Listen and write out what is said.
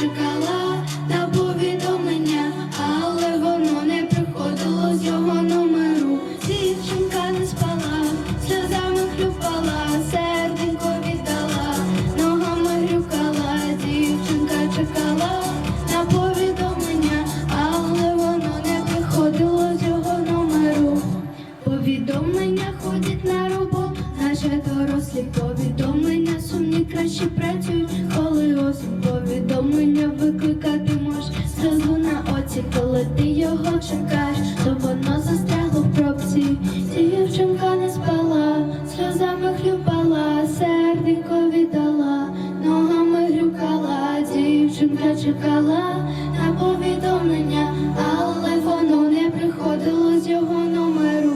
Чекала на повідомлення, але воно не приходило з його номеру. Дівчинка не спала, сльозами хлюпала, серденько віддала, ногами грюкала. Дівчинка чекала на повідомлення, але воно не приходило з його номеру. Повідомлення ходять на роботу, наче дорослі повідомлення сумні краще працюють, повідомлення викликати можеш сльозу на оці, коли ти його чекаєш, то воно застрягло в пробці. Дівчинка не спала, сльозами хлюпала, серденько віддала, ногами грюкала, дівчинка чекала на повідомлення.